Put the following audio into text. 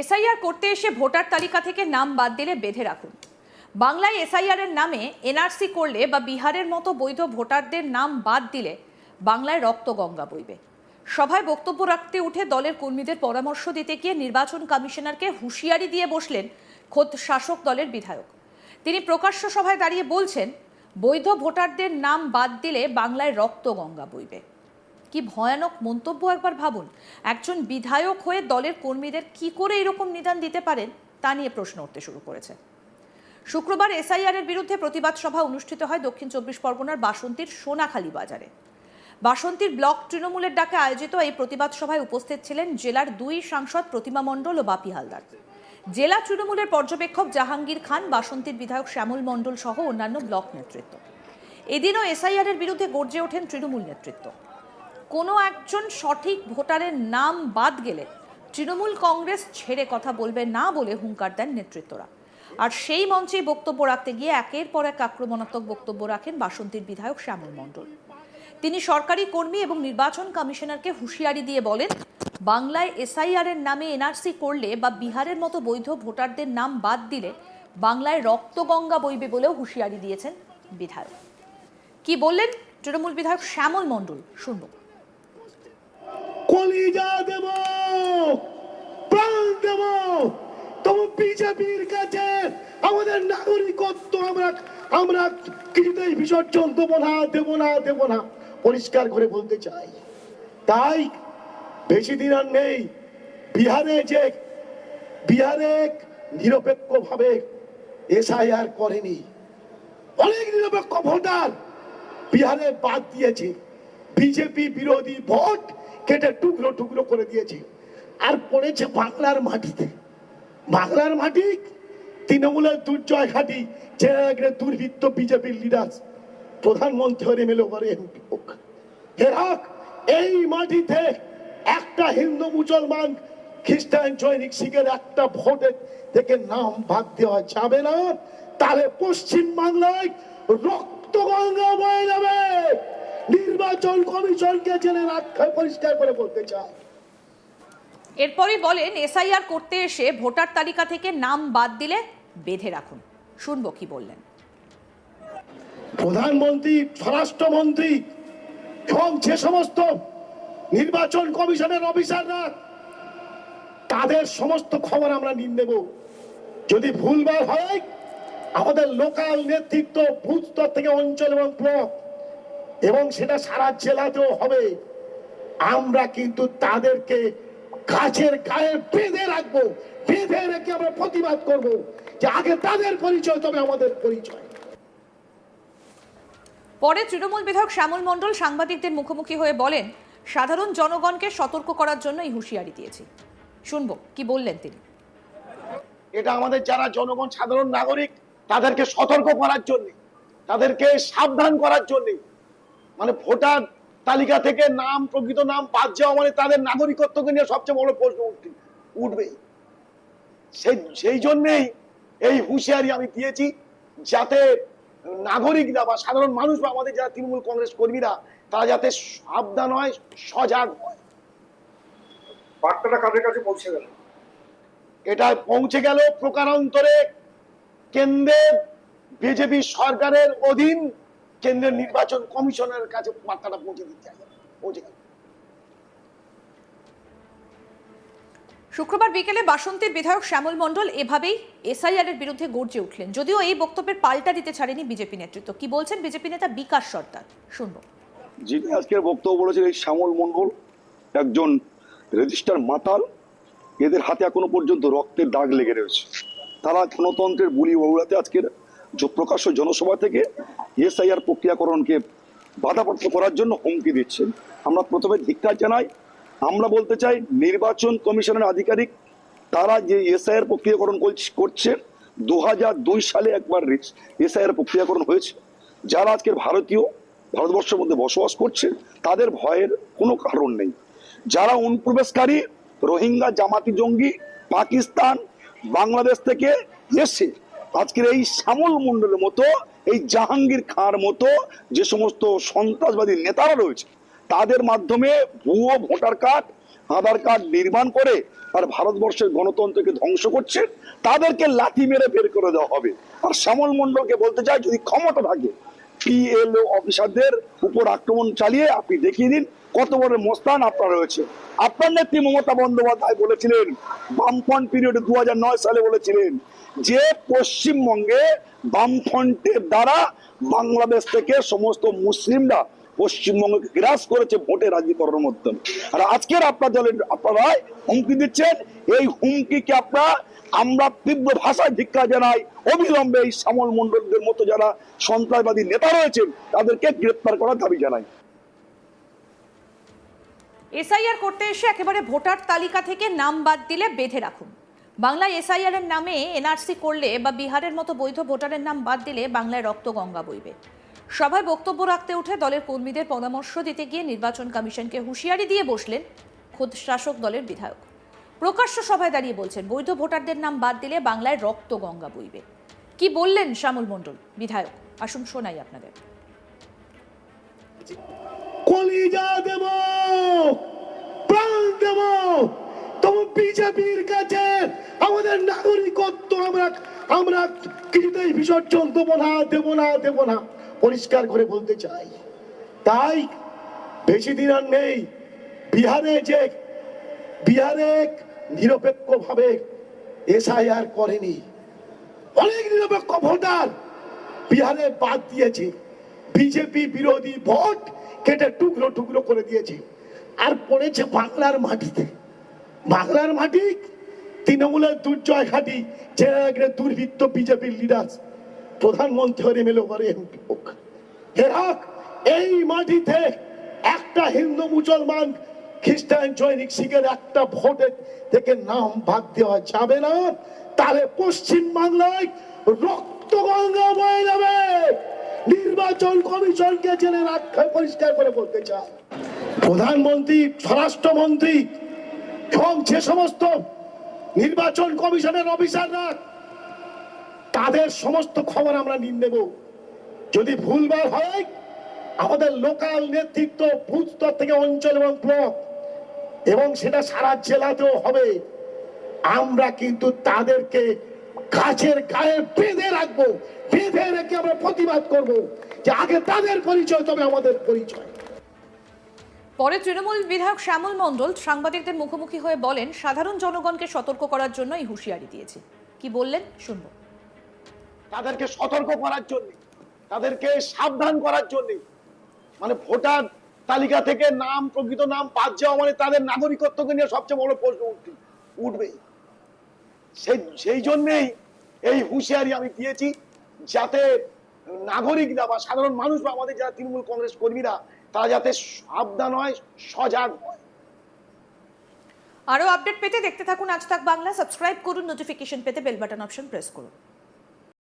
SIR করতে এসে voter তালিকা থেকে নাম বাদ দিলে বেঁধে রাখুন। বাংলায় এসআইআর এর নামে এনআরসি করলে বা বিহারের মতো বৈধ ভোটারদের নাম বাদ দিলে বাংলায় রক্তগঙ্গা বইবে। সভায় বক্তব্য রাখতে উঠে দলের কর্মীদের পরামর্শ দিতে গিয়ে নির্বাচন কমিশনারকে হুঁশিয়ারি দিয়ে বসলেন খোদ শাসক দলের বিধায়ক। তিনি প্রকাশ্য সভায় দাঁড়িয়ে বলছেন, বৈধ ভোটারদের নাম বাদ দিলে বাংলায় রক্তগঙ্গা বইবে। কি ভয়ানক মন্তব্য একবার ভাবুন। একজন বিধায়ক হয়ে দলের কর্মীদের কি করে এরকম নিদান দিতে পারেন, তা নিয়ে প্রশ্ন উঠতে শুরু করেছে। শুক্রবার এসআইআর এর বিরুদ্ধে প্রতিবাদ সভা অনুষ্ঠিত হয় দক্ষিণ চব্বিশ পরগনার বাসন্তীর সোনাখালী বাজারে। বাসন্তীর ব্লক তৃণমূলের ডাকে আয়োজিত এই প্রতিবাদ সভায় উপস্থিত ছিলেন জেলার দুই সাংসদ প্রতিমা মণ্ডল ও বাপি হালদার। জেলা তৃণমূলের পর্যবেক্ষক জাহাঙ্গীর খান, বাসন্তীর বিধায়ক শ্যামল মণ্ডল সহ অন্যান্য ব্লক নেতৃত্ব। এদিনও এসআইআর এর বিরুদ্ধে গর্জে ওঠেন তৃণমূল নেতৃত্ব। কোনো একজন সঠিক ভোটারের নাম বাদ গেলে তৃণমূল কংগ্রেস ছেড়ে কথা বলবে না বলে হুঙ্কার দেন নেতৃত্বরা। আর সেই মঞ্চেই বক্তব্য রাখতে গিয়ে একের পর এক আক্রমণাত্মক বক্তব্য রাখেন বাসন্তীর বিধায়ক শ্যামল মণ্ডল। তিনি সরকারি কর্মী এবং নির্বাচন কমিশনারকে হুঁশিয়ারি দিয়ে বলেন, বাংলায় এসআইআর এর নামে এনআরসি করলে বা বিহারের মতো বৈধ ভোটারদের নাম বাদ দিলে বাংলায় রক্তগঙ্গা বইবে বলেও হুঁশিয়ারি দিয়েছেন বিধায়ক। কি বললেন তৃণমূল বিধায়ক শ্যামল মণ্ডল? শুনব। কলিজা দেব, প্রাণ দেব। তবু বিজেপির কাছে আমাদের নাগরিকত্ব আমরা আমরা কিছুতেই বিসর্জন দেব না দেব না দেব না। পরিষ্কার করে বলতে চাই, তাই বেশি দিন আর নেই। বিহারে যে বিহারে নিরপেক্ষ ভাবে এসআইআর করেনি। অনেক নিরপেক্ষ ভোটার বিহারে বাদ দিয়েছে। বিজেপি বিরোধী ভোট কেটে টুকরো টুকরো করে দিয়েছে। আর পড়েছে বাংলার মাটিতে। বাংলার মাটি তৃণমূলের দুর্জয় ঘাটি যে দুর্বৃত্ত বিজেপির লিডার প্রধানমন্ত্রী হোক হেরাক এই মাটিতে একটা হিন্দু মুসলমান খ্রিস্টান জৈনিক শিখের একটা ভোটের থেকে নাম বাদ দেওয়া যাবে না। তাহলে পশ্চিম বাংলায় রক্ত গঙ্গা বয়ে যাবে। নির্বাচন কমিশনকে জেনে রাখা পরিষ্কার করে বলতে চাই। এরপরই বলেন এসআইআর করতে এসে ভোটার তালিকা থেকে নাম বাদ দিলে বেঁধে রাখুন। শুনব কি বললেন। প্রধানমন্ত্রী স্বরাষ্ট্রমন্ত্রী এবং যে সমস্ত নির্বাচন কমিশনের অফিসাররা তাদের সমস্ত খবর আমরা নিয়ে নেব। যদি ভুলভাল হয় আমাদের লোকাল নেতৃত্ব বুথ স্তর থেকে অঞ্চল এবং ব্লক এবং সেটা সারা জেলাতেও হবে। আমরা কিন্তু তাদেরকে গাছের গায়ে বেঁধে রাখব বেঁধে রেখে আমরা প্রতিবাদ করব যে আগে তাদের পরিচয় তবে আমাদের পরিচয়। পরে তৃণমূল বিধায়ক শ্যামল মণ্ডল সাংবাদিকদের মুখোমুখি হয়ে বলেন সাধারণ জনগণকে সতর্ক করার জন্য এই হুঁশিয়ারি দিয়েছি। শুনব কি বললেন তিনি? এটা আমাদের যারা জনগণ সাধারণ নাগরিক তাদেরকে সতর্ক করার জন্য তাদেরকে সাবধান করার জন্য মানে ভোটার তালিকা থেকে নাম প্রকৃত নাম বাদ যাওয়া মানে তাদের নাগরিকত্বকে নিয়ে সবচেয়ে বড় প্রশ্ন উঠবে উঠবে সেই সেই জন্যেই এই হুঁশিয়ারি আমি দিয়েছি যাতে নাগরিকরা বা সাধারণ মানুষ বা আমাদের যারা তৃণমূল কংগ্রেস কর্মীরা তারা যাতে সাবধান হয় সজাগ হয়। বার্তাটা কাদের কাছে পৌঁছে গেল? এটা পৌঁছে গেল প্রকারান্তরে কেন্দ্রের বিজেপি সরকারের অধীন কেন্দ্রের নির্বাচন কমিশনের কাছে বার্তাটা পৌঁছে দিতে হবে। পৌঁছে শুক্রবার বিকেলে বাসন্তীর বিধায়ক শ্যামল মণ্ডল এভাবেই এসআইআর এর বিরুদ্ধে গর্জে উঠলেন। যদিও এই বক্তব্যের পাল্টা দিতে ছাড়েনি বিজেপি নেতৃত্ব। কি বলছেন বিজেপি নেতা বিকাশ সর্দার? শুনব। যিনি আজকের বক্তব্য বলেছেন এই শ্যামল মণ্ডল একজন রেজিস্টার মাতাল। এদের হাতে এখনও পর্যন্ত রক্তের দাগ লেগে রয়েছে। তারা গণতন্ত্রের বুলি বগুড়াতে আজকের প্রকাশ্য জনসভা থেকে এসআইআর প্রক্রিয়াকরণকে বাধাপ্রাপ্ত করার জন্য হুমকি দিচ্ছেন আমরা প্রথমে ধিক্কার জানাই। আমরা বলতে চাই, নির্বাচন কমিশনের আধিকারিক তারা যে এসআইআর প্রক্রিয়াকরণ করছ- দু সালে একবার এসআইআর প্রক্রিয়াকরণ হয়েছে। যারা আজকের ভারতীয় ভারতবর্ষের মধ্যে বসবাস করছে, তাদের ভয়ের কোনো কারণ নেই। যারা অনুপ্রবেশকারী, রোহিঙ্গা জামাতি জঙ্গি, পাকিস্তান, বাংলাদেশ থেকে এসে আজকের এই শ্যামল মন্ডলের মতো, এই জাহাঙ্গীর খাঁর মতো যে সমস্ত সন্ত্রাসবাদী নেতারা রয়েছে, তাদের মাধ্যমে ভুয়ো ভোটার কার্ড, আধার কার্ড নির্মাণ করে আর ভারতবর্ষের গণতন্ত্রকে ধ্বংস করছে, তাদেরকে লাথি মেরে বের করে দেওয়া হবে। আর শ্যামল মন্ডলকে বলতে চাই, যদি ক্ষমতা থাকে পিএলও অফিসারদের উপর আক্রমণ চালিয়ে আপনি দেখিয়ে দিন কত বড় মোস্তান আপনার রয়েছে। আপনার নেত্রী মমতা বন্দ্যোপাধ্যায় বলেছিলেন, বামফ্রন্ট পিরিয়ডে নয় সালে বলেছিলেন যে পশ্চিমবঙ্গে বামফ্রন্টের দ্বারা বাংলাদেশ থেকে সমস্ত মুসলিমরা পশ্চিমবঙ্গকে গ্রাস করেছে ভোটে রাজি করার মাধ্যমে আর আজকের আপনার দলের আপনারা হুমকি দিচ্ছেন, এই হুমকিকে আপনারা, আমরা তীব্র ভাষায় ধিক্ষা জানাই, অবিলম্বে এই শ্যামল মন্ডলদের মতো যারা সন্ত্রাসবাদী নেতা রয়েছেন, তাদেরকে গ্রেপ্তার করার দাবি জানাই। এসআইআর করতে এসে একেবারে ভোটার তালিকা থেকে নাম বাদ দিলে বেঁধে রাখুন। বাংলায় এসআইআর এর নামে এনআরসি করলে বা বিহারের মতো বৈধ ভোটারের নাম বাদ দিলে বাংলায় রক্ত গঙ্গা বইবে। সভায় বক্তব্য রাখতে উঠে দলের কর্মীদের পরামর্শ দিতে গিয়ে নির্বাচন কমিশনকে হুঁশিয়ারি দিয়ে বসলেন খোদ শাসক দলের বিধায়ক। প্রকাশ্য সভায় দাঁড়িয়ে বলছেন, বৈধ ভোটারদের নাম বাদ দিলে বাংলায় রক্ত গঙ্গা বইবে। কি বললেন শ্যামল মণ্ডল, বিধায়ক? আসুন শোনাই আপনাদের। কলিজা দেব! প্রাণ দেব। তবু বিজেপির কাছে আমাদের নাগরিকত্ব আমরা আমরা কিছুতেই বিসর্জন না না না। পরিষ্কার করে বলতে চাই। তাই বেশি দিন আর নেই। বিহারে যে বিহারে এসআইআর করেনি। অনেক নিরপেক্ষ ভোটার বিহারে বাদ দিয়েছে। বিজেপি বিরোধী ভোট কেটে টুকরো টুকরো করে দিয়েছে। আর পড়েছে বাংলার মাটিতে। বাংলার মাটি তৃণমূলের দুর্জয় ঘাটি যে দুর্বৃত্ত বিজেপির লিডার প্রধানমন্ত্রী হয়ে এমএলএ করে এমপি হোক এই মাটিতে একটা হিন্দু মুসলমান খ্রিস্টান জৈনিক শিখের একটা ভোটের থেকে নাম বাদ দেওয়া যাবে না। তাহলে পশ্চিম বাংলায় রক্ত গঙ্গা বয়ে যাবে। নির্বাচন কমিশনকে জেনে রাখা পরিষ্কার করে বলতে চাই। প্রধানমন্ত্রী, স্বরাষ্ট্রমন্ত্রী এবং যে সমস্ত নির্বাচন কমিশনের অফিসাররা, তাদের সমস্ত খবর আমরা নিয়ে নেব। যদি ভুলভাল হয়, আমাদের লোকাল নেতৃত্ব বুথ থেকে অঞ্চল এবং ব্লক, এবং সেটা সারা জেলাতেও হবে। আমরা কিন্তু তাদেরকে গাছের গায়ে বেঁধে রাখব, বেঁধে রেখে আমরা প্রতিবাদ করব যে আগে তাদের পরিচয়, তবে আমাদের পরিচয়। পরে তৃণমূল বিধায়ক শ্যামল মণ্ডল সাংবাদিকদের মুখোমুখি হয়ে বলেন, সাধারণ জনগণকে সতর্ক করার জন্য এই হুঁশিয়ারি দিয়েছে। কি বললেন? শুনব। তাদেরকে সতর্ক করার জন্য, তাদেরকে সাবধান করার জন্য মানে ভোটার তালিকা থেকে নাম, প্রকৃত নাম বাদ যাওয়া মানে তাদের নাগরিকত্বকে নিয়ে সবচেয়ে বড় প্রশ্ন উঠবে উঠবে সেই সেই জন্যেই এই হুঁশিয়ারি আমি দিয়েছি, যাতে নাগরিকরা বা সাধারণ মানুষ বা আমাদের যারা তৃণমূল কংগ্রেস কর্মীরা তারা যাতে সাবধান হয়, সজাগ হয়। আপডেট পেতে দেখতে থাকুন আজ তাক বাংলা, সাবস্ক্রাইব করুন নোটিফিকেশন পেতে বেল বাটন অপশন প্রেস করুন।